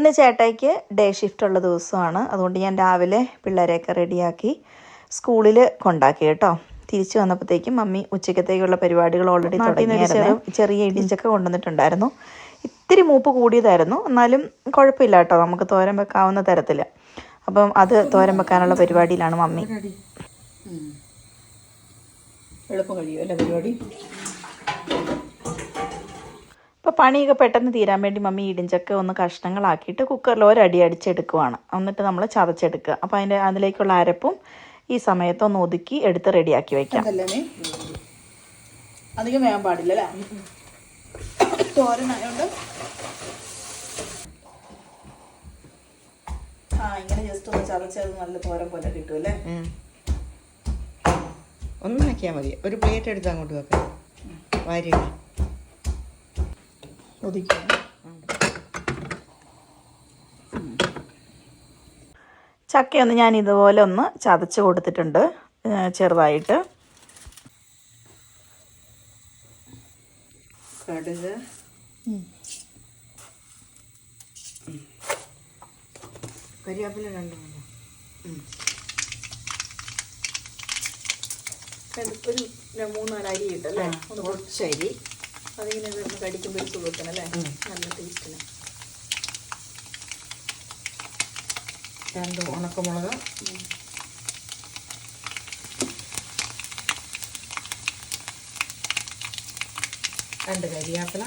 ഇന്ന് ചേട്ടായിക്ക് day shift ഉള്ള ദിവസമാണ്. അതുകൊണ്ട് ഞാൻ രാവിലെ പിള്ളേരെയൊക്കെ റെഡിയാക്കി സ്കൂളിൽ കൊണ്ടാക്കി കേട്ടോ. തിരിച്ചു വന്നപ്പോഴത്തേക്കും മമ്മി ഉച്ചക്കത്തേക്കുള്ള പരിപാടികൾ ഓൾറെഡി തുടങ്ങിയായിരുന്നു. ചെറിയ ഇടിഞ്ചൊക്കെ കൊണ്ടുവന്നിട്ടുണ്ടായിരുന്നു. ഇത്തിരി മൂപ്പ് കൂടിയതായിരുന്നു. എന്നാലും കുഴപ്പമില്ല കേട്ടോ. നമുക്ക് തോരൻ വെക്കാവുന്ന തരത്തിൽ അപ്പം അത് തോരൻ വെക്കാനുള്ള പരിപാടിയിലാണ് മമ്മി. എളുപ്പം കഴിയുമല്ലേ പരിപാടി? ഇപ്പോൾ പണിയൊക്കെ പെട്ടെന്ന് തീരാൻ വേണ്ടി മമ്മി ഇടിഞ്ചക്ക ഒന്ന് കഷ്ണങ്ങളാക്കിയിട്ട് കുക്കറിൽ ഒരടി അടിച്ചെടുക്കുവാണ്. എന്നിട്ട് നമ്മൾ ചതച്ചെടുക്കുക. അപ്പോൾ അതിന്റെ അതിലേക്കുള്ള അരപ്പും ഈ സമയത്ത് ഒന്ന് ഒതുക്കി എടുത്ത് റെഡിയാക്കി വയ്ക്കാം അധികം വേകാൻ പാടില്ല അല്ലേ? തോരനായോണ്ട് ആ ഇങ്ങനെ ജസ്റ്റ് ഒന്ന് ചതച്ചത് നല്ല തോരൻ പോലെ കിട്ടും അല്ലേ? ഒന്നാക്കിയാൽ മതി. ഒരു പ്ലേറ്റ് എടുത്ത് അങ്ങോട്ട് വെക്കാം. വാരി ഒതുക്കണം ചക്കയൊന്ന് ഞാൻ ഇതുപോലെ ഒന്ന് ചതച്ച് കൊടുത്തിട്ടുണ്ട് ചെറുതായിട്ട്. കടുക്. കരിയാപ്പില രണ്ടു മൂന്നാൽ അരി ഇട്ടല്ലേ? ഒന്ന് കുറച്ചരി അതിങ്ങനെ കിടന്ന് കടിക്കുമ്പോൾ ഒരു സുഖത്തിന് അല്ലേ? നല്ല ടേസ്റ്റിന് രണ്ട് ഉണക്കമുളക്. രണ്ട് കരിയാപ്പില.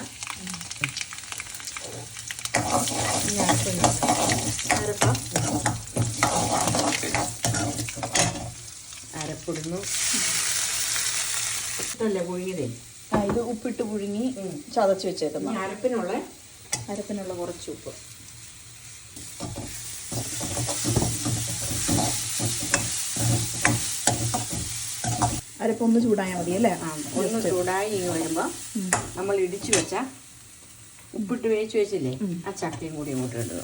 അരപ്പിടുന്നു. ഇതല്ലേ പുഴുങ്ങിയതേ? ഇത് ഉപ്പിട്ട് പുഴുങ്ങി ചതച്ച് വെച്ചേക്കുന്ന. അരപ്പിനുള്ള അരപ്പിനുള്ള കുറച്ച് ഉപ്പ്. അരപ്പൊന്ന് ചൂടായാൽ മതി അല്ലേ? ഒന്ന് ചൂടായി വരുമ്പോ വരുമ്പോൾ നമ്മൾ ഇടിച്ചു വെച്ച ഉപ്പിട്ട് വേവിച്ച് വെച്ചില്ലേ? ആ ചക്കയും കൂടി ഇങ്ങോട്ട് ഇടുക.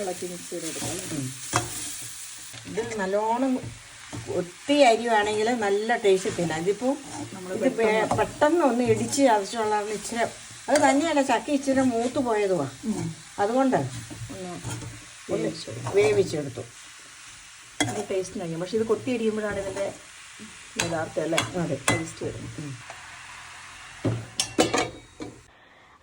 ഇളക്കി മിക്സ് ചെയ്തെടുക്കാം ഇത് നല്ലോണം ഒത്തിരി അരിവാണെങ്കിൽ നല്ല ടേസ്റ്റ് തിന്നാം. ഇതിപ്പോൾ ഇത് പെട്ടെന്ന് ഒന്ന് ഇടിച്ച് ചതച്ചുള്ള ഇച്ചിരി അത് തന്നെയല്ല ചക്ക ഇച്ചിരി മൂത്ത് പോയതുവാ. അതുകൊണ്ട് ഒന്ന് വേവിച്ചെടുത്തു. അത് ടേസ്റ്റ് കഴിയും പക്ഷെ ഇത് കൊത്തി അരിയുമ്പോഴാണ് ഇതിന്റെ യഥാർത്ഥം അല്ലേ? അതെ. ടേസ്റ്റ് വരുന്നത്.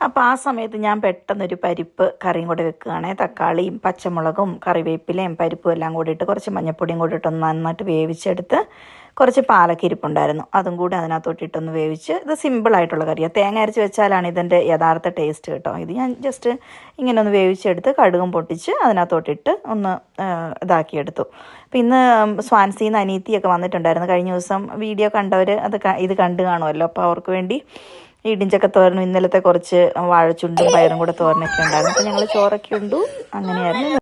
അപ്പോൾ ആ സമയത്ത് ഞാൻ പെട്ടെന്നൊരു പരിപ്പ് കറിയും കൂടെ വെക്കുകയാണേ. തക്കാളിയും പച്ചമുളകും കറിവേപ്പിലയും പരിപ്പും എല്ലാം കൂടി ഇട്ട് കുറച്ച് മഞ്ഞപ്പൊടിയും കൂടി ഇട്ടൊന്ന് നന്നായിട്ട് വേവിച്ചെടുത്ത് കുറച്ച് പാലക്കിരിപ്പുണ്ടായിരുന്നു അതും കൂടി അതിനകത്തോട്ടിട്ടൊന്ന് വേവിച്ച് ഇത് സിമ്പിളായിട്ടുള്ള കറിയാണ് തേങ്ങ അരച്ച് വെച്ചാലാണ് ഇതിന്റെ യഥാർത്ഥ ടേസ്റ്റ് കേട്ടോ. ഇത് ഞാൻ ജസ്റ്റ് ഇങ്ങനെ ഒന്ന് വേവിച്ചെടുത്ത് കടുകും പൊട്ടിച്ച് അതിനകത്തോട്ടിട്ട് ഒന്ന് ഇതാക്കിയെടുത്തു. അപ്പം ഇന്ന് സ്വാൻസിന്ന് അനീത്തിയൊക്കെ വന്നിട്ടുണ്ടായിരുന്നു. കഴിഞ്ഞ ദിവസം വീഡിയോ കണ്ടവർ അത് ഇത് കണ്ടു കാണുമല്ലോ. അപ്പോൾ അവർക്ക് വേണ്ടി ഇടിഞ്ചക്ക തോരനും ഇന്നലത്തെ കുറച്ച് വാഴച്ചുണ്ടും പയറും കൂടെ തോരനൊക്കെ ഉണ്ടായിരുന്നു. അപ്പോൾ ഞങ്ങൾ ചോറൊക്കെ ഉണ്ടു. അങ്ങനെയായിരുന്നു.